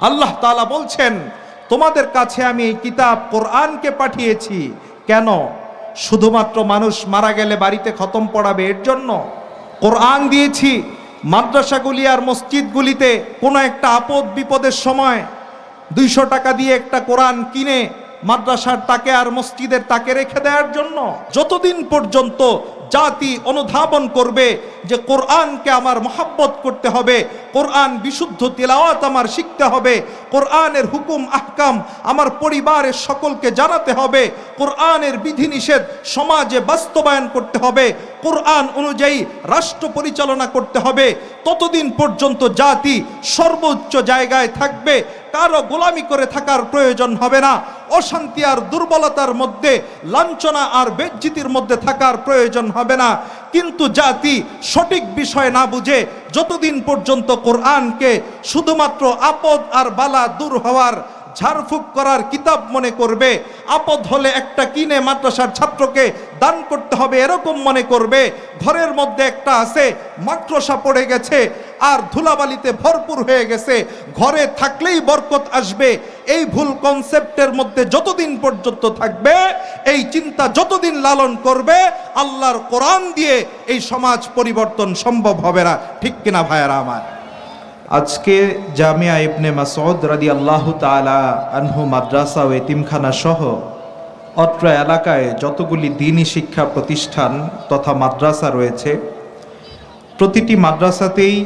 আল্লাহ তালা বলছেন, তোমাদের কাছে আমি এই কিতাব কোরআনকে পাঠিয়েছি। কেন? শুধুমাত্র মানুষ মারা গেলে বাড়িতে খতম পড়াবে, এর জন্য কোরআন দিয়েছি। মাদ্রাসাগুলি আর মসজিদগুলিতে কোনো একটা আপদ বিপদের সময় দুইশো টাকা দিয়ে একটা কোরআন কিনে মাদ্রাসার তাকে আর মসজিদের তাকে রেখে দেওয়ার জন্য যতদিন পর্যন্ত জাতি অনুধাবন করবে যে কোরআনকে আমার মহাব্বত করতে হবে, কোরআন বিশুদ্ধ তেলাওয়াত আমার শিখতে হবে, কোরআনের হুকুম, আহকাম আমার পরিবারের সকলকে জানাতে হবে, কোরআনের বিধিনিষেধ সমাজে বাস্তবায়ন করতে হবে, কোরআন অনুযায়ী রাষ্ট্র পরিচালনা করতে হবে, ততদিন পর্যন্ত জাতি সর্বোচ্চ জায়গায় থাকবে কারও গোলামি করে থাকার প্রয়োজন হবে না। অশান্তি আর দুর্বলতার মধ্যে, লাঞ্ছনা আর বেজ্জিতির মধ্যে থাকার প্রয়োজন হবে না। কিন্তু জাতি সঠিক বিষয় না বুঝে যতদিন পর্যন্ত কোরআনকে শুধুমাত্র আপদ আর বালা দূর হওয়ার ঝাড়ফুঁক করার কিতাব মনে করবে। আপদ হলে একটা কিনে মাদ্রাসার ছাত্রকে দান করতে হবে, এরকম মনে করবে। ঘরের মধ্যে একটা আছে মাদ্রাসা পড়ে গেছে আর ধুলাবালিতে ভরপুর হয়ে গেছে। ঘরে থাকলেই বরকত আসবে। এই ভুল কনসেপ্টের মধ্যে যতদিন পর্যন্ত থাকবে, এই চিন্তা যতদিন লালন করবে, আল্লাহর কোরআন দিয়ে এই সমাজ পরিবর্তন সম্ভব হবে না। ঠিক কিনা ভাইয়ারা আমার? আজকে জামিয়া ইবনে মাসউদ রাদি আল্লাহ তালা আনহু মাদ্রাসা ও এতিমখানা সহ অত্র এলাকায় যতগুলি দিনী শিক্ষা প্রতিষ্ঠান তথা মাদ্রাসা রয়েছে, প্রতিটি মাদ্রাসাতেই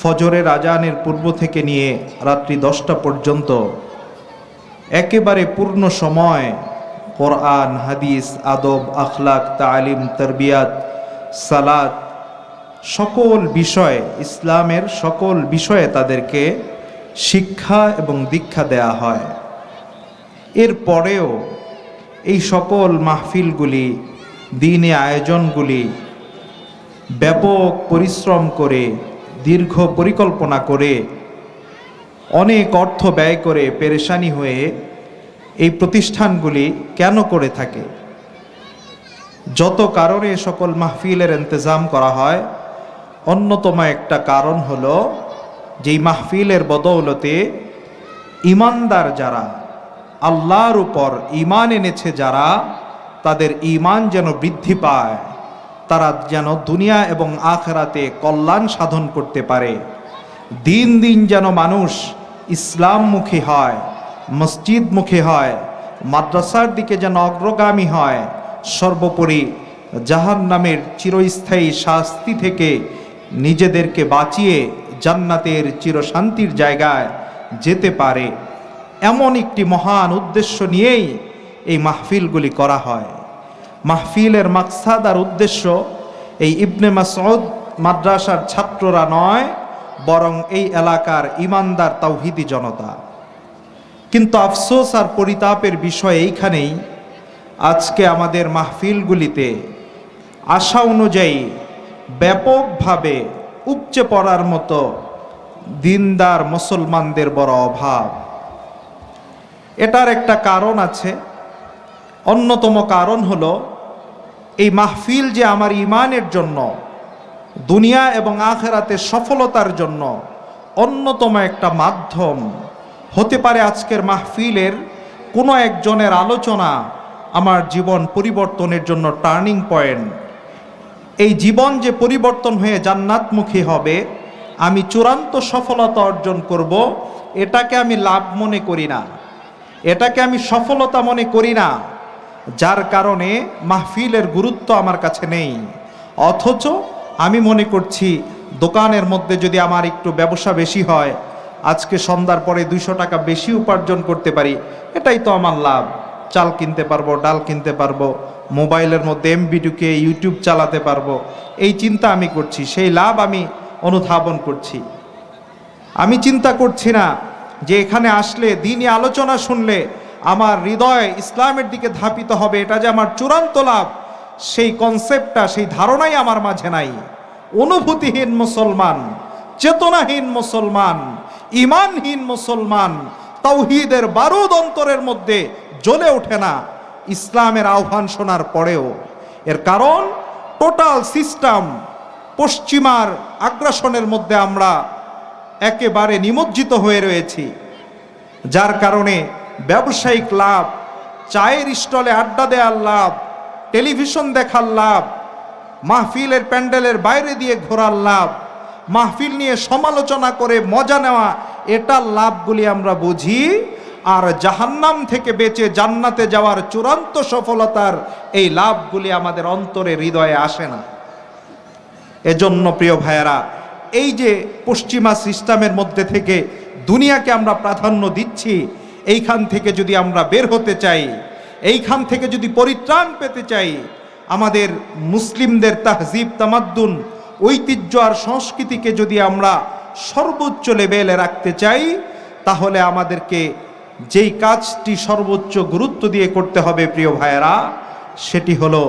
ফজরের আজানের পূর্ব থেকে নিয়ে রাত্রি দশটা পর্যন্ত একেবারে পূর্ণ সময় কোরআন, হাদিস, আদব, আখলাক, তালিম, তরবিয়াত, সালাত সকল বিষয়ে, ইসলামের সকল বিষয়ে তাদেরকে শিক্ষা এবং দীক্ষা দেয়া হয়। এর পরেও এই সকল মাহফিলগুলি, দিনে আয়োজনগুলি ব্যাপক পরিশ্রম করে, দীর্ঘ পরিকল্পনা করে, অনেক অর্থ ব্যয় করে পেরেশানি হয়ে এই প্রতিষ্ঠানগুলি কেন করে থাকে? যত কারণে সকল মাহফিলের ইন্তজাম করা হয় অন্যতম একটা কারণ হলো যেই মাহফিলের বদৌলতে ইমানদার যারা, আল্লাহর উপর ইমান এনেছে যারা, তাদের ইমান যেন বৃদ্ধি পায়, তারা যেন দুনিয়া এবং আখরাতে কল্যাণ সাধন করতে পারে। দিন দিন যেন মানুষ ইসলামমুখী হয়, মসজিদমুখী হয়, মাদ্রাসার দিকে যেন অগ্রগামী হয়, সর্বোপরি জাহান নামের চিরস্থায়ী শাস্তি থেকে নিজেদেরকে বাঁচিয়ে জান্নাতের চিরশান্তির জায়গায় যেতে পারে। এমন একটি মহান উদ্দেশ্য নিয়েই এই মাহফিলগুলি করা হয়। মাহফিলের মাকসাদ আর উদ্দেশ্য এই ইবনে মাসউদ মাদ্রাসার ছাত্ররা নয়, বরং এই এলাকার ইমানদার তাওহিদি জনতা। কিন্তু আফসোস আর পরিতাপের বিষয় এইখানেই, আজকে আমাদের মাহফিলগুলিতে আশা অনুযায়ী ব্যাপকভাবে উপচে পড়ার মতো দিনদার মুসলমানদের বড় অভাব। এটার একটা কারণ আছে। অন্যতম কারণ হলো, এই মাহফিল যে আমার ইমানের জন্য, দুনিয়া এবং আখেরাতে সফলতার জন্য অন্যতম একটা মাধ্যম, হতে পারে আজকের মাহফিলের কোনো একজনের আলোচনা আমার জীবন পরিবর্তনের জন্য টার্নিং পয়েন্ট। এই জীবন যে পরিবর্তন হয়ে জান্নাতমুখী হবে, আমি চূড়ান্ত সফলতা অর্জন করব, এটাকে আমি লাভ মনে করি না। এটাকে আমি সফলতা মনে করি না, যার কারণে মাহফিলের গুরুত্ব আমার কাছে নেই। অথচ আমি মনে করছি, দোকানের মধ্যে যদি আমার একটু ব্যবসা বেশি হয়, আজকে সন্ধ্যার পরে দুইশো টাকা বেশি উপার্জন করতে পারি, এটাই তো আমার লাভ। চাল কিনতে পারব, ডাল কিনতে পারব মোবাইলের মধ্যে এমবি ঢুকে ইউটিউব চালাতে পারব। এই চিন্তা আমি করছি, সেই লাভ আমি অনুধাবন করছি। আমি চিন্তা করছি না যে এখানে আসলে দিনই আলোচনা শুনলে আমার হৃদয় ইসলামের দিকে ধাপিত হবে, এটা যে আমার চূড়ান্ত লাভ, সেই কনসেপ্টটা সেই ধারণাই আমার মাঝে নাই। অনুভূতিহীন মুসলমান, চেতনাহীন মুসলমান ইমানহীন মুসলমান তাওহিদের বারুদ অন্তরের মধ্যে জ্বলে ওঠে না। ইসলামের আহ্বান শোনার পরেও, এর কারণ, টোটাল সিস্টেম পশ্চিমার আগ্রাসনের মধ্যে আমরা একেবারে নিমজ্জিত হয়ে রয়েছি, যার কারণে ব্যবসায়িক লাভ, চায়ের স্টলে আড্ডা দেওয়ার লাভ, টেলিভিশন দেখার লাভ, মাহফিলের প্যান্ডেলের বাইরে দিয়ে ঘোরার লাভ, মাহফিল নিয়ে সমালোচনা করে মজা নেওয়া, এটার লাভগুলি আমরা বুঝি আর জাহান্নাম থেকে বেঁচে জান্নাতে যাওয়ার চূড়ান্ত সফলতার এই লাভগুলি আমাদের অন্তরে হৃদয়ে আসে না। এজন্য প্রিয় ভাইয়েরা, এই যে পশ্চিমা সিস্টেমের মধ্যে থেকে দুনিয়াকে আমরা প্রাধান্য দিচ্ছি, এইখান থেকে যদি আমরা বের হতে চাই, এইখান থেকে যদি পরিত্রাণ পেতে চাই, আমাদের মুসলিমদের তাহজিব, তামাদ্দুন, ঐতিহ্য আর সংস্কৃতিকে যদি আমরা সর্বোচ্চ লেভেলে রাখতে চাই, তাহলে আমাদেরকে যেই কাজটি সর্বোচ্চ গুরুত্ব দিয়ে করতে হবে, প্রিয় ভাইয়েরা, সেটি হলো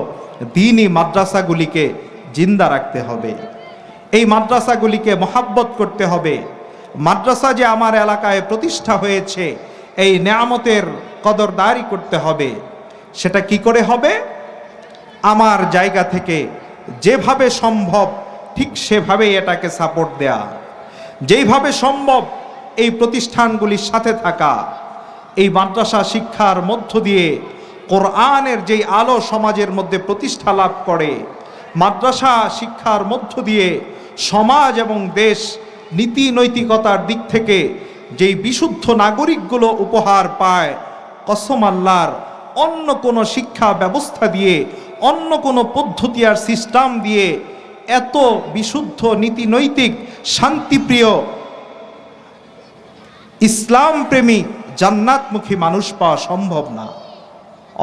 দিনই মাদ্রাসাগুলিকে জিন্দা রাখতে হবে। এই মাদ্রাসাগুলিকে মহাব্বত করতে হবে। মাদ্রাসা যে আমার এলাকায় প্রতিষ্ঠা হয়েছে, এই নেয়ামতের কদরদারি করতে হবে। সেটা কি করে হবে? আমার জায়গা থেকে যেভাবে সম্ভব, ঠিক সেভাবেই এটাকে সাপোর্ট দেয়া। যেইভাবে সম্ভব, এই প্রতিষ্ঠানগুলির সাথে থাকা। এই মাদ্রাসা শিক্ষার মধ্য দিয়ে কোরআনের যেই আলো সমাজের মধ্যে প্রতিষ্ঠা লাভ করে, মাদ্রাসা শিক্ষার মধ্য দিয়ে সমাজ এবং দেশ নীতি নৈতিকতার দিক থেকে যেই বিশুদ্ধ নাগরিকগুলো উপহার পায়, কসম আল্লাহর, অন্য কোনো শিক্ষা ব্যবস্থা দিয়ে, অন্য কোনো পদ্ধতি আর সিস্টেম দিয়ে এত বিশুদ্ধ নীতি নৈতিক শান্তিপ্রিয়, ইসলাম প্রেমী জান্নাতমুখী মানুষ পাওয়া সম্ভব না।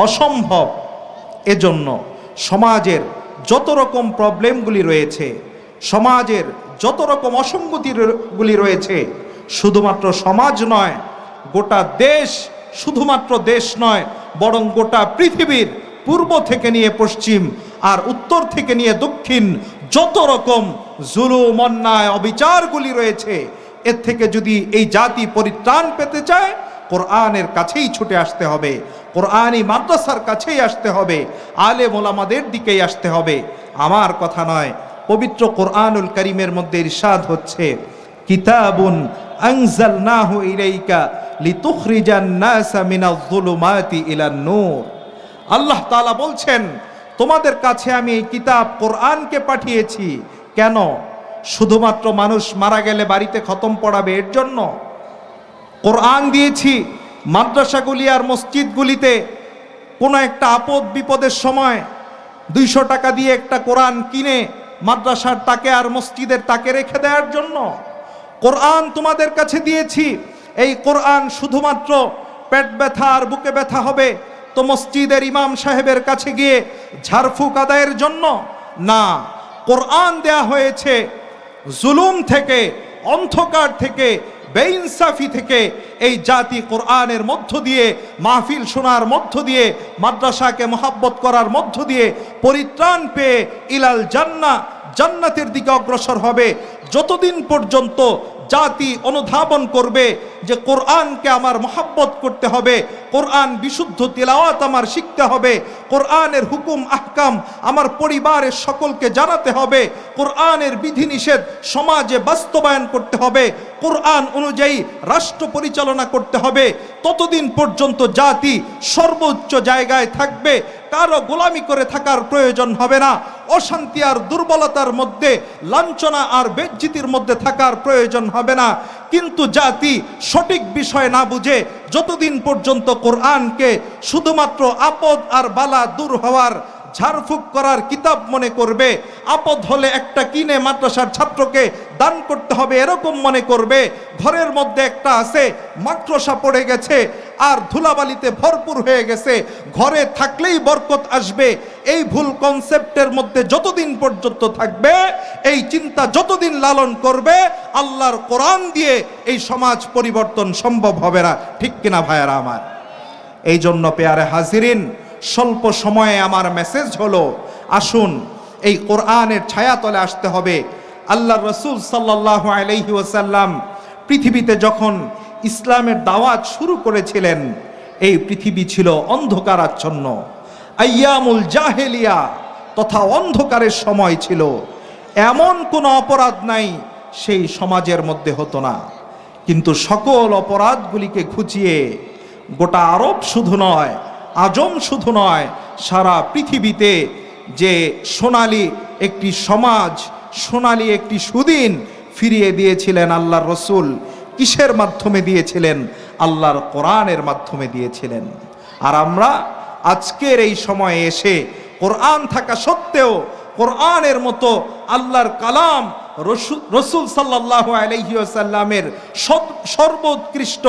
অসম্ভব। এজন্য সমাজের যত রকম প্রবলেমগুলি রয়েছে, সমাজের যত রকম অসঙ্গতিগুলি রয়েছে, শুধুমাত্র সমাজ নয়, গোটা দেশ শুধুমাত্র দেশ নয়, বরং গোটা পৃথিবীর পূর্ব থেকে নিয়ে পশ্চিম আর উত্তর থেকে নিয়ে দক্ষিণ যত রকম জুলুম, অন্যায়, অবিচারগুলি রয়েছে, এর থেকে যদি এই জাতি পরিত্রাণ পেতে চায় কোরআনের কাছেই ছুটে আসতে হবে। কোরআনই মাদ্রাসার কাছেই আসতে হবে। আলে মোলামাদের দিকেই আসতে হবে। আমার কথা নয়, পবিত্র কোরআনুল করিমের মধ্যে ইরশাদ হচ্ছে, কিতাবুন আনজালনাহু ইলাইকা লিতুখরিজান নাসা মিনাজ যুলুমাতি ইলান নূর। আল্লাহ তাআলা বলছেন, তোমাদের কাছে আমি এই কিতাব কোরআনকে পাঠিয়েছি। কেন? শুধুমাত্র মানুষ মারা গেলে বাড়িতে খতম পড়াবে এর জন্য? কোরআন দিয়েছি, মাদ্রাসাগুলি আর মসজিদগুলিতে কোনো একটা আপদ বিপদের সময় দুইশো টাকা দিয়ে একটা কোরআন কিনে মাদ্রাসার তাকে আর মসজিদের তাকে রেখে দেওয়ার জন্য। কোরআন তোমাদের কাছে দিয়েছি, এই কোরআন শুধুমাত্র পেট ব্যথা আর বুকে ব্যথা হবে, তো মসজিদের ইমাম সাহেবের কাছে গিয়ে ঝাড়ফুক আদায়ের জন্য। না, কোরআন দেয়া হয়েছে জুলুম থেকে, অন্ধকার থেকে বেইনসাফি থেকে এই জাতি কোরআনের মধ্য দিয়ে, মাহফিল শোনার মধ্য দিয়ে, মাদ্রাসাকে মহাব্বত করার মধ্য দিয়ে পরিত্রাণ পেয়ে ইলাল জান্না, জান্নাতের দিকে অগ্রসর হবে। যতদিন পর্যন্ত জাতি অনুধাবন করবে যে কোরআনকে আমার মহাব্বত করতে হবে, কোরআন বিশুদ্ধ তিলাওয়াত আমার শিখতে হবে, কোরআনের হুকুম, আহকাম আমার পরিবারের সকলকে জানাতে হবে, কোরআনের বিধিনিষেধ সমাজে বাস্তবায়ন করতে হবে কোরআন অনুযায়ী রাষ্ট্র পরিচালনা করতে হবে। ততদিন পর্যন্ত জাতি সর্বোচ্চ জায়গায় থাকবে। কারও গোলামি করে থাকার প্রয়োজন হবে না। অশান্তি আর দুর্বলতার মধ্যে, লাঞ্ছনা আর বেজ্জিতির মধ্যে থাকার প্রয়োজন হবে না। কিন্তু জাতি সঠিক বিষয় না বুঝে যতদিন পর্যন্ত কোরআনকে শুধুমাত্র আপদ আর বালা দূর হওয়ার ঝাড়ফুঁক করার কিতাব মনে করবে। আপদ হলে একটা কিনে মাদ্রাসার ছাত্রকে দান করতে হবে, এরকম মনে করবে। ঘরের মধ্যে একটা আছে, মাদ্রাসা পড়ে গেছে আর ধুলাবালিতে ভরপুর হয়ে গেছে। ঘরে থাকলেই বরকত আসবে। এই ভুল কনসেপ্টের মধ্যে যতদিন পর্যন্ত থাকবে, এই চিন্তা যতদিন লালন করবে, আল্লাহর কোরআন দিয়ে এই সমাজ পরিবর্তন সম্ভব হবে না। ঠিক কিনা ভাইয়ারা আমার? এই জন্য পেয়ারে হাজিরিন স্বল্প সময়ে আমার মেসেজ হলো, আসুন, এই কোরআনের ছায়াতলে আসতে হবে। আল্লাহ রসুল সাল্লাহ আলহি ওসাল্লাম পৃথিবীতে যখন ইসলামের দাওয়াত শুরু করেছিলেন, এই পৃথিবী ছিল অন্ধকারাচ্ছন্ন। আয়ামুল জাহেলিয়া তথা অন্ধকারের সময় ছিল। এমন কোনো অপরাধ নাই, সেই সমাজের মধ্যে হতো না। কিন্তু সকল অপরাধগুলিকে খুঁচিয়ে গোটা আরব শুধু নয় আজম শুধু নয়, সারা পৃথিবীতে যে সোনালি একটি সমাজ, সোনালি একটি সুদিন ফিরিয়ে দিয়েছিলেন আল্লাহর রসুল, কিসের মাধ্যমে দিয়েছিলেন? আল্লাহর কোরআনের মাধ্যমে দিয়েছিলেন। আর আমরা আজকের এই সময়ে এসে কোরআন থাকা সত্ত্বেও কোরআনের মতো আল্লাহর কালাম রসুল সাল্লাহ আলহিউসাল্লামের সর্বোৎকৃষ্ট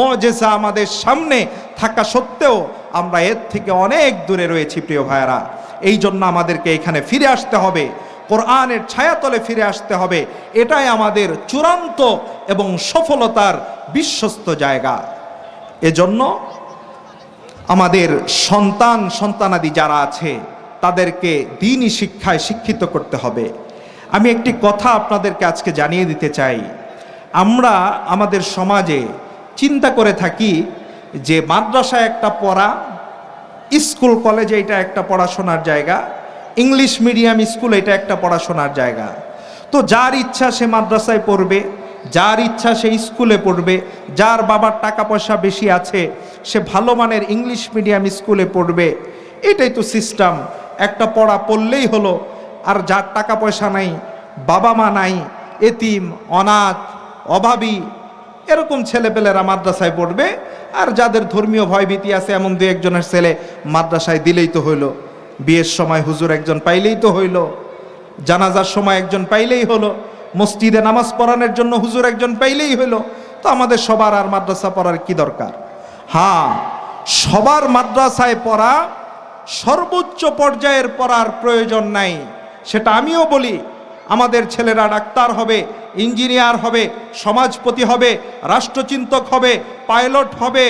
মজেসা আমাদের সামনে থাকা সত্ত্বেও আমরা এর থেকে অনেক দূরে রয়েছি, প্রিয় ভাইয়েরা। এই জন্য আমাদেরকে এখানে ফিরে আসতে হবে, কোরআনের ছায়াতলে ফিরে আসতে হবে। এটাই আমাদের চূড়ান্ত এবং সফলতার বিশ্বস্ত জায়গা। এজন্য আমাদের সন্তান, সন্তানাদি যারা আছে, তাদেরকে দিনই শিক্ষায় শিক্ষিত করতে হবে। আমি একটি কথা আপনাদেরকে আজকে জানিয়ে দিতে চাই। আমরা আমাদের সমাজে চিন্তা করে থাকি যে মাদ্রাসায় একটা পড়া, স্কুল কলেজে এটা একটা পড়াশোনার জায়গা, ইংলিশ মিডিয়াম স্কুল এটা একটা পড়াশোনার জায়গা। তো যার ইচ্ছা সে মাদ্রাসায় পড়বে, যার ইচ্ছা সে স্কুলে পড়বে, যার বাবার টাকা পয়সা বেশি আছে, সে ভালো মানের ইংলিশ মিডিয়াম স্কুলে পড়বে, এটাই তো সিস্টেম একটা পড়া পড়লেই হলো আর যার টাকা পয়সা নাই, বাবা মা নাই, এতিম, অনাথ, অভাবী, এরকম ছেলেপেলেরা মাদ্রাসায় পড়বে। আর যাদের ধর্মীয় ভয়ভীতি আছে, এমন দু একজনের ছেলে মাদ্রাসায় দিলেই তো হইল। বিয়ের সময় হুজুর একজন পাইলেই তো হইল। জানাজার সময় একজন পাইলেই হলো মসজিদে নামাজ পড়ানোর জন্য হুজুর একজন পাইলেই হইল। তো আমাদের সবার আর মাদ্রাসা পড়ার কি দরকার? হ্যাঁ সবার মাদ্রাসায় পড়া সর্বোচ্চ পর্যায়ের পড়ার প্রয়োজন নাই। সেটা আমিও বলি, আমাদের ছেলেরা ডাক্তার হবে, ইঞ্জিনিয়ার হবে, সমাজপতি হবে, রাষ্ট্রচিন্তক হবে, পাইলট হবে,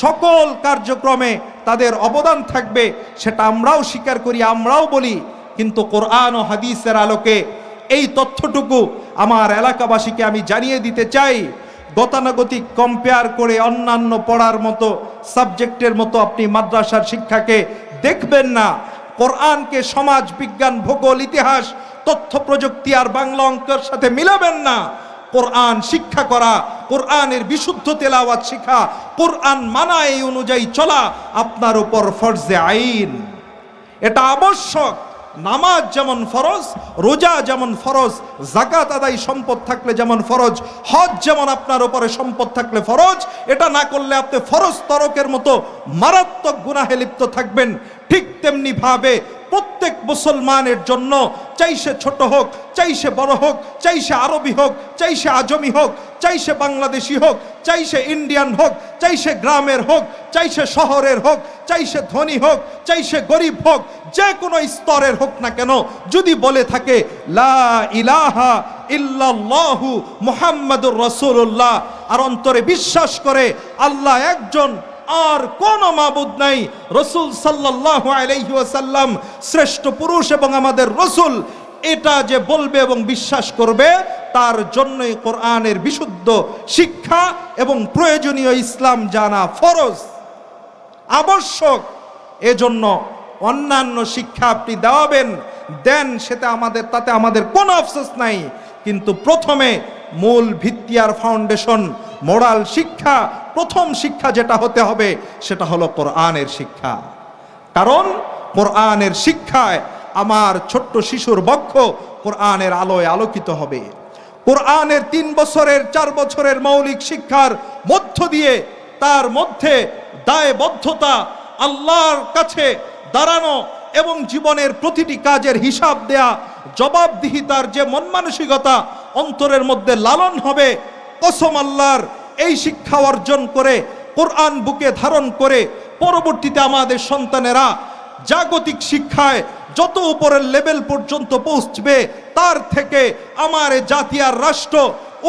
সকল কার্যক্রমে তাদের অবদান থাকবে, সেটা আমরাও স্বীকার করি, আমরাও বলি। কিন্তু কোরআন ও হাদিসের আলোকে এই তথ্যটুকু আমার এলাকাবাসীকে আমি জানিয়ে দিতে চাই। গতানুগতিক কম্পেয়ার করে অন্যান্য পড়ার মতো সাবজেক্টের মতো আপনি মাদ্রাসার শিক্ষাকে দেখবেন না। কোরআনকে সমাজ, বিজ্ঞান, ভূগোল, ইতিহাস, তথ্য, প্রযুক্তি আর বাংলা অঙ্কের সাথে মিলাবেন না। কোরআন শিক্ষা করা, কোরআনের বিশুদ্ধ তেলাওয়াত শিখা, কোরআন মানা এই অনুযায়ী চলা আপনার উপর ফরজে আইন। এটা আবশ্যক। নামাজ যেমন ফরজ, রোজা যেমন ফরজ জাকাত আদায়, সম্পদ থাকলে যেমন ফরজ, হজ যেমন আপনার উপরে সম্পদ থাকলে ফরজ, এটা না করলে আপনি ফরজ তরকের মতো মারাত্মক গুনাহে লিপ্ত থাকবেন। ঠিক তেমনি ভাবে প্রত্যেক মুসলমানের জন্য চাই সে ছোট হোক চাই সে বড় হোক চাই সে আরবি হোক চাই সে আজমি হোক চাই সে বাংলাদেশি হোক চাই সে ইন্ডিয়ান হোক চাই সে গ্রামের হোক চাই সে শহরের হোক চাই সে ধনী হোক চাই সে গরিব হোক যে কোনো স্তরের হোক না কেন যদি বলে থাকে লা ইলাহা ইল্লাল্লাহু মুহাম্মাদুর রাসূলুল্লাহ আর অন্তরে বিশ্বাস করে আল্লাহ একজন আর কোন মাবুদ নাই। রসুল সাল্লাল্লাহু আলাইহি ওয়াসাল্লাম শ্রেষ্ঠ পুরুষ এবং আমাদের রসুল, এটা যে বলবে এবং বিশ্বাস করবে, তার জন্যই কোরআনের বিশুদ্ধ শিক্ষা এবং প্রয়োজনীয় ইসলাম জানা ফরজ, আবশ্যক। এজন্য অন্যান্য শিক্ষা আপনি দেওয়াবেন, দেন সেটা আমাদের, তাতে আমাদের কোনো আফসোস নাই। কিন্তু প্রথমে মূল ভিত্তি আর ফাউন্ডেশন মোরাল শিক্ষা, প্রথম শিক্ষা যেটা হতে হবে, সেটা হলো কোরআনের শিক্ষা। কারণ কোরআনের শিক্ষায় আমার ছোট্ট শিশুর বক্ষ কোরআনের আলোয় আলোকিত হবে। কোরআনের তিন বছরের, চার বছরের মৌলিক শিক্ষার মধ্য দিয়ে তার মধ্যে দায়বদ্ধতা আল্লাহর কাছে দাঁড়ানো এবং জীবনের প্রতিটি কাজের হিসাব দেয়া, জবাবদিহিতার যে মন মানসিকতা অন্তরের মধ্যে লালন হবে, কসম আল্লাহর, এই শিক্ষা অর্জন করে, কোরআন বুকে ধারণ করে, পরবর্তীতে আমাদের সন্তানেরা জাগতিক শিক্ষায় যত উপরের লেভেল পর্যন্ত পৌঁছবে, তার থেকে আমার জাতি আর রাষ্ট্র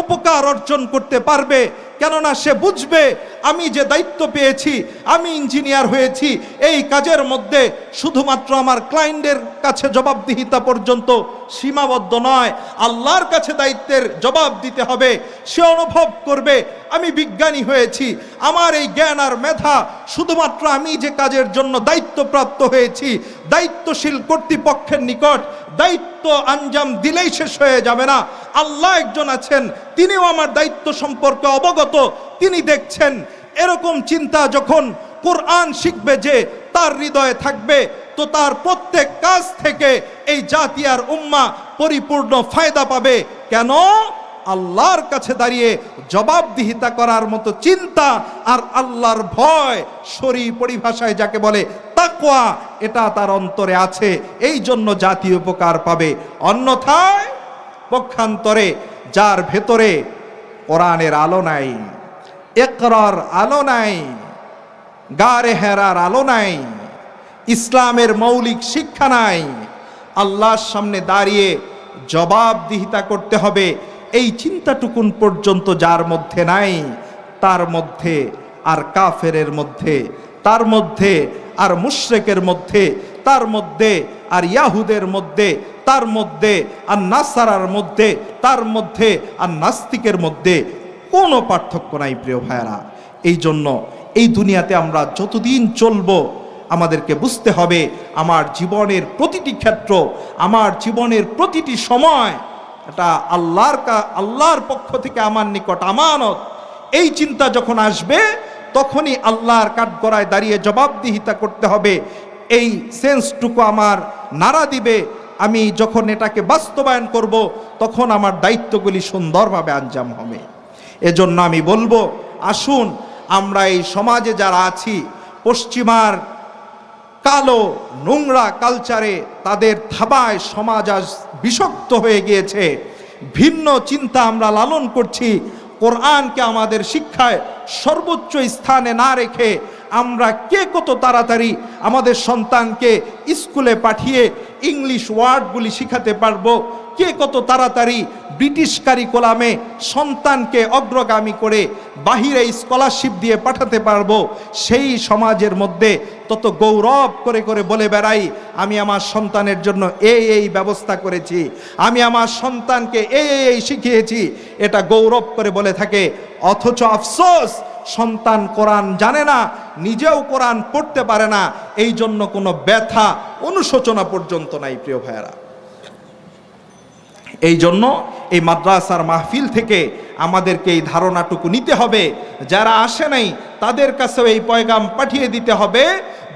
উপকার অর্জন করতে পারবে। কেননা সে বুঝবে আমি যে দায়িত্ব পেয়েছি, আমি ইঞ্জিনিয়ার হয়েছি, এই কাজের মধ্যে শুধুমাত্র আমার ক্লায়েন্টের কাছে জবাবদিহিতা পর্যন্ত সীমাবদ্ধ নয়, আল্লাহর কাছে দায়িত্বের জবাব দিতে হবে, সে অনুভব করবে, আমি বিজ্ঞানী হয়েছি, আমার এই জ্ঞান আর মেধা, শুধুমাত্র আমি যে কাজের জন্য দায়িত্বপ্রাপ্ত হয়েছি, দায়িত্বশীল কর্তৃপক্ষের নিকট দায়িত্ব আঞ্জাম দিলেই শেষ হয়ে যাবে না, আল্লাহ একজন আছেন, তিনিও আমার দায়িত্ব সম্পর্কে অবগত তিনি দেখছেন, এরকম চিন্তা যখন কোরআন শিখবে যে তার হৃদয়ে থাকবে, তো তার প্রত্যেক কাজ থেকে এই জাতি আর উম্মা পরিপূর্ণ ফায়দা পাবে। কেন? আল্লাহর কাছে দাঁড়িয়ে জবাবদিহিতা করার মতো চিন্তা আর আল্লাহর ভয় শরী পরিভাষায় যাকে বলে তাকওয়া, এটা তার অন্তরে আছে। এই জন্য জাতি উপকার পাবে। অন্যথায় পক্ষান্তরে, যার ভেতরে কোরআনের আলো নাই একরার আলো নাই, গারে হেরার আলো নাই, ইসলামের মৌলিক শিক্ষা নাই। আল্লাহর সামনে দাঁড়িয়ে জবাবদিহিতা করতে হবে এই চিন্তাটুকুন পর্যন্ত যার মধ্যে নাই, তার মধ্যে আর কাফেরের মধ্যে, তার মধ্যে আর মুশরেকের মধ্যে, তার মধ্যে আর ইয়াহুদের মধ্যে তার মধ্যে, আর নাসারার মধ্যে, তার মধ্যে, আর নাস্তিকের মধ্যে কোনো পার্থক্য নাই প্রিয় ভাইয়েরা। এই জন্য এই দুনিয়াতে আমরা যতদিন চলবো, আমাদেরকে বুঝতে হবে আমার জীবনের প্রতিটি ক্ষেত্র, আমার জীবনের প্রতিটি সময় এটা আল্লাহর কা, আল্লাহর পক্ষ থেকে আমার নিকট আমানত। এই চিন্তা যখন আসবে, তখনই আল্লাহর কাঠগড়ায় দাঁড়িয়ে জবাবদিহিতা করতে হবে। এই সেন্সটুকু আমার নাড়া দিবে আমি যখন এটাকে বাস্তবায়ন করব, তখন আমার দায়িত্বগুলি সুন্দরভাবে আঞ্জাম হবে। এজন্য আমি বলব, আসুন, আমরা এই সমাজে যারা আছি, পশ্চিমার কালো, নোংরা কালচারে তাদের থাবায় সমাজ আজ বিষক্ত হয়ে গিয়েছে। ভিন্ন চিন্তা আমরা লালন করছি। কোরআনকে আমাদের শিক্ষায় সর্বোচ্চ স্থানে না রেখে আমরা কে কত তাড়াতাড়ি আমাদের সন্তানকে স্কুলে পাঠিয়ে ইংলিশ ওয়ার্ডগুলি শিখাতে পারব? কে কত তাড়াতাড়ি ব্রিটিশ কারিকুলামে সন্তানকে অগ্রগামী করে বাহিরে স্কলারশিপ দিয়ে পাঠাতে পারব? সেই সমাজের মধ্যে তত গৌরব করে করে বলে বেড়াই, আমি আমার সন্তানের জন্য এই এই ব্যবস্থা করেছি। আমি আমার সন্তানকে এই এই শিখিয়েছি। এটা গৌরব করে বলে থাকে। অথচ আফসোস, সন্তান কোরআন জানে না নিজেও কোরআন পড়তে পারে না। এই জন্য কোনো ব্যথা, অনুশোচনা পর্যন্ত নাই প্রিয় ভাইয়েরা। এই জন্য এই মাদ্রাসার মাহফিল থেকে আমাদেরকে এই ধারণাটুকু নিতে হবে। যারা আসে নাই, তাদের কাছেও এই পয়গাম পাঠিয়ে দিতে হবে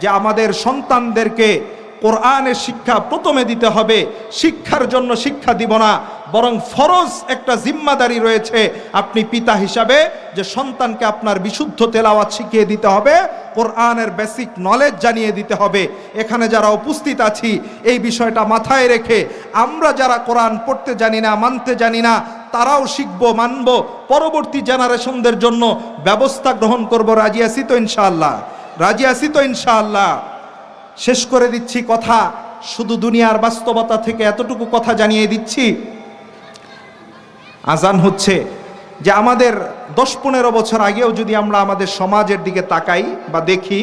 যে আমাদের সন্তানদেরকে কোরআনের শিক্ষা প্রথমে দিতে হবে, শিক্ষার জন্য শিক্ষা দিব না, বরং ফরজ একটা জিম্মাদারি রয়েছে আপনি পিতা হিসাবে যে সন্তানকে আপনার বিশুদ্ধ তেলাওয়াত শিখিয়ে দিতে হবে, কোরআনের বেসিক নলেজ জানিয়ে দিতে হবে। এখানে যারা উপস্থিত আছি, এই বিষয়টা মাথায় রেখে আমরা যারা কোরআন পড়তে জানি না, মানতে জানি না, তারাও শিখব, মানব, পরবর্তী জেনারেশনদের জন্য ব্যবস্থা গ্রহণ করব। রাজি আছি তো ইনশাআল্লাহ? রাজি আছি তো ইনশাআল্লাহ? শেষ করে দিচ্ছি কথা। শুধু দুনিয়ার বাস্তবতা থেকে এতটুকু কথা জানিয়ে দিচ্ছি। আজান হচ্ছে যে আমাদের দশ পনেরো বছর আগেও যদি আমরা আমাদের সমাজের দিকে তাকাই বা দেখি,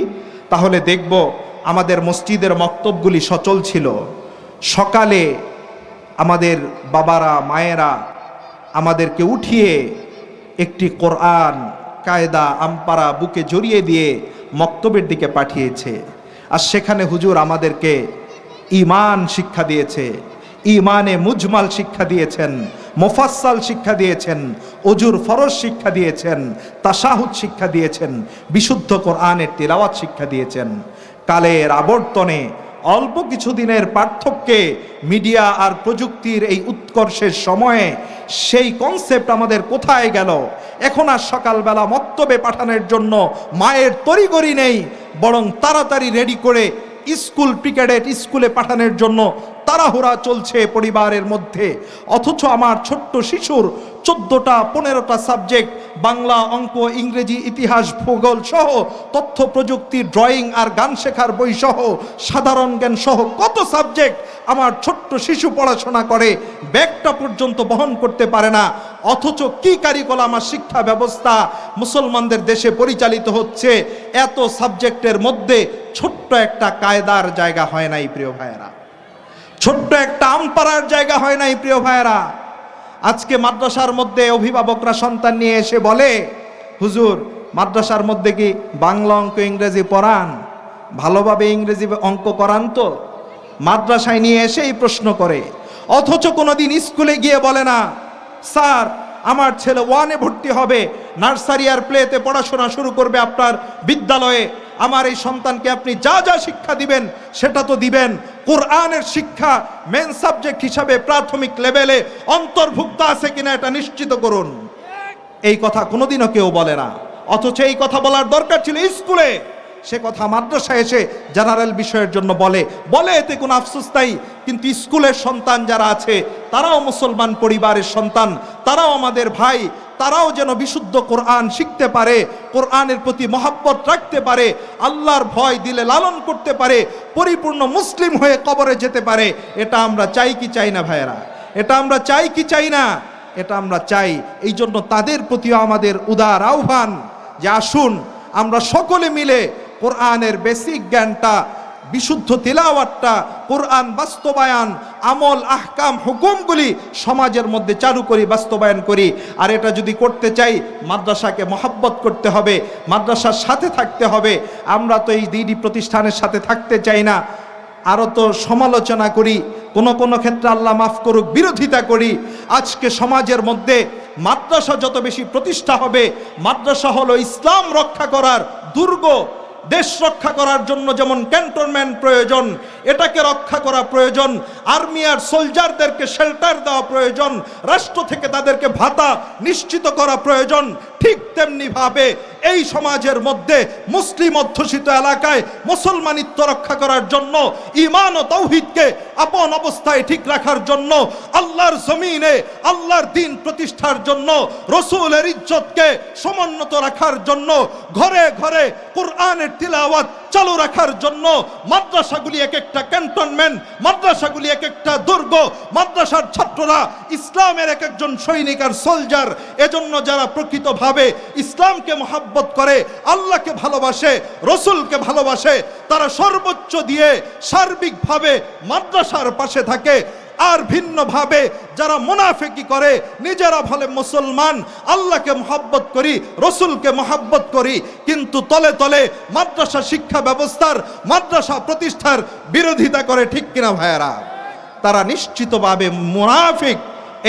তাহলে দেখব আমাদের মসজিদের মক্তবগুলি সচল ছিল। সকালে আমাদের বাবারা, মায়েরা আমাদেরকে উঠিয়ে একটি কোরআন, কায়দা, আমপারা বুকে জড়িয়ে দিয়ে মক্তবের দিকে পাঠিয়েছে। আর সেখানে হুজুর আমাদেরকে ইমান শিক্ষা দিয়েছে ইমানে মুজমাল শিক্ষা দিয়েছেন মোফাসাল শিক্ষা দিয়েছেন অজুর ফরজ শিক্ষা দিয়েছেন তাসাহুদ শিক্ষা দিয়েছেন, বিশুদ্ধ কোরআনের তেলাওয়াত শিক্ষা দিয়েছেন। কালের আবর্তনে অল্প কিছুদিনের পার্থক্যে মিডিয়া আর প্রযুক্তির এই উৎকর্ষের সময়ে সেই কনসেপ্ট আমাদের কোথায় গেল? এখন আর সকালবেলা মক্তবে পাঠানোর জন্য মায়ের তরিগরি নেই, বরং তাড়াতাড়ি রেডি করে স্কুল ক্রিকেটের স্কুলে পাঠানোর জন্য তাড়াহুড়া চলছে পরিবারের মধ্যে। অথচ আমার ছোট্ট শিশুর চোদ্দোটা, পনেরোটা সাবজেক্ট, বাংলা, অঙ্ক, ইংরেজি, ইতিহাস, ভূগোল সহ তথ্য প্রযুক্তি, ড্রয়িং আর গান শেখার বই সহ সাধারণ জ্ঞান সহ কত সাবজেক্ট আমার ছোট্ট শিশু পড়াশোনা করে, ব্যাগটা পর্যন্ত বহন করতে পারে না। অথচ কি কারিকুলাম আর শিক্ষা ব্যবস্থা মুসলমানদের দেশে পরিচালিত হচ্ছে, এত সাবজেক্টের মধ্যে ছোট্ট একটা কায়দার জায়গা হয় নাই, প্রিয় ভাইয়েরা। ছোট্ট একটা আম পাড়ার জায়গা হয় নাই, প্রিয় ভাইয়েরা। আজকে মাদ্রাসার মধ্যে অভিভাবকরা সন্তান নিয়ে এসে বলে, হুজুর, মাদ্রাসার মধ্যে কি বাংলা অঙ্ক ইংরেজি পড়ান? ভালোভাবে ইংরেজি অঙ্ক করান তো? মাদ্রাসায় নিয়ে এসেই প্রশ্ন করে। অথচ কোনোদিন স্কুলে গিয়ে বলে না, স্যার আমার ছেলে ওয়ানে ভর্তি হবে নার্সারি আর প্লেতে পড়াশোনা শুরু করবে আপনার বিদ্যালয়ে। আমার এই সন্তানকে আপনি যা যা শিক্ষা দিবেন, সেটা তো দিবেন। কোরআনের শিক্ষা মেন সাবজেক্ট হিসাবে প্রাথমিক লেভেলে অন্তর্ভুক্ত আছে কিনা এটা নিশ্চিত করুন। এই কথা কোনোদিনও কেউ বলে না। অথচ এই কথা বলার দরকার ছিল স্কুলে। সে কথা মাদ্রাসায় এসে জেনারেল বিষয়ের জন্য বলে। বলে এতে কোনো আফসোস নাই, কিন্তু স্কুলের সন্তান যারা আছে, তারাও মুসলমান পরিবারের সন্তান, তারাও আমাদের ভাই, তারাও যেন বিশুদ্ধ কোরআন শিখতে পারে, কোরআনের প্রতি মহাব্বত রাখতে পারে, আল্লাহর ভয় দিলে লালন করতে পারে, পরিপূর্ণ মুসলিম হয়ে কবরে যেতে পারে, এটা আমরা চাই কি চাই না ভাইয়েরা? এটা আমরা চাই কি চাই না? এটা আমরা চাই। এই জন্য তাদের প্রতিও আমাদের উদার আহ্বান যে আসুন, আমরা সকলে মিলে কোরআনের বেসিক জ্ঞানটা, বিশুদ্ধ তিলাওয়াতটা, কোরআন বাস্তবায়ন, আমল, আহকাম, হুকুমগুলি সমাজের মধ্যে চালু করি, বাস্তবায়ন করি। আর এটা যদি করতে চাই, মাদ্রাসাকে মহাব্বত করতে হবে, মাদ্রাসার সাথে থাকতে হবে। আমরা তো এই দিদি প্রতিষ্ঠানের সাথে থাকতে চাই না। আরও তো সমালোচনা করি, কোনো কোনো ক্ষেত্রে আল্লাহ মাফ করুক, বিরোধিতা করি। আজকে সমাজের মধ্যে মাদ্রাসা যত বেশি প্রতিষ্ঠা হবে, মাদ্রাসা হলো ইসলাম রক্ষা করার দুর্গ। দেশ রক্ষা করার জন্য যেমন ক্যান্টনম্যান প্রয়োজন, এটাকে রক্ষা করা প্রয়োজন, আর্মি আর সোলজারদেরকে শেল্টার দেওয়া প্রয়োজন, রাষ্ট্র থেকে তাদেরকে ভাতা নিশ্চিত করা প্রয়োজন, ঠিক তেমনি ভাবে এই সমাজের মধ্যে মুসলিম অধ্যুষিত এলাকায় মুসলমানিত্ব রক্ষা করার জন্য ইমান ও তৌহিদকে আপন অবস্থায় ঠিক রাখার জন্য, আল্লাহর জমিনে আল্লাহর দিন প্রতিষ্ঠার জন্য, রসুলের ইজ্জতকে সমুন্নত রাখার জন্য, ঘরে ঘরে কোরআনের তিলাওয়াত চালু রাখার জন্য মাদ্রাসাগুলি এক একটা ক্যান্টনমেন্ট, মাদ্রাসাগুলি এক একটা দুর্গ, মাদ্রাসার ছাত্ররা ইসলামের এক একজন সৈনিক আর সোলজার এজন্য যারা প্রকৃতভাবে ইসলামকে মোহাব্বত করে, আল্লাহকে ভালোবাসে, রসুলকে ভালোবাসে, তারা সর্বোচ্চ দিয়ে সার্বিকভাবে মাদ্রাসার পাশে থাকে। আর ভিন্নভাবে যারা মুনাফেকি করে, নিজেরা ভালে মুসলমান, আল্লাহকে মোহাব্বত করি, রসুলকে মোহাব্বত করি, কিন্তু তলে তলে মাদ্রাসা শিক্ষা ব্যবস্থার, মাদ্রাসা প্রতিষ্ঠার বিরোধিতা করে, ঠিক কিনা ভাইয়ারা? তারা নিশ্চিতভাবে মুনাফিক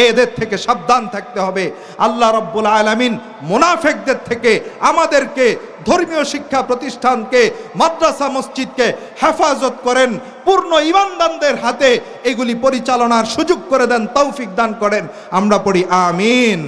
এদের থেকে সাবধান থাকতে হবে। আল্লাহ রব্বুল আলমিন মুনাফেকদের থেকে আমাদেরকে ধর্মীয় শিক্ষা প্রতিষ্ঠানকে, মাদ্রাসা মসজিদকে হেফাজত করেন, পূর্ণ ইমানদানদের হাতে এগুলি পরিচালনার সুযোগ করে দেন, তৌফিক দান করেন। আমরা পড়ি আমিন।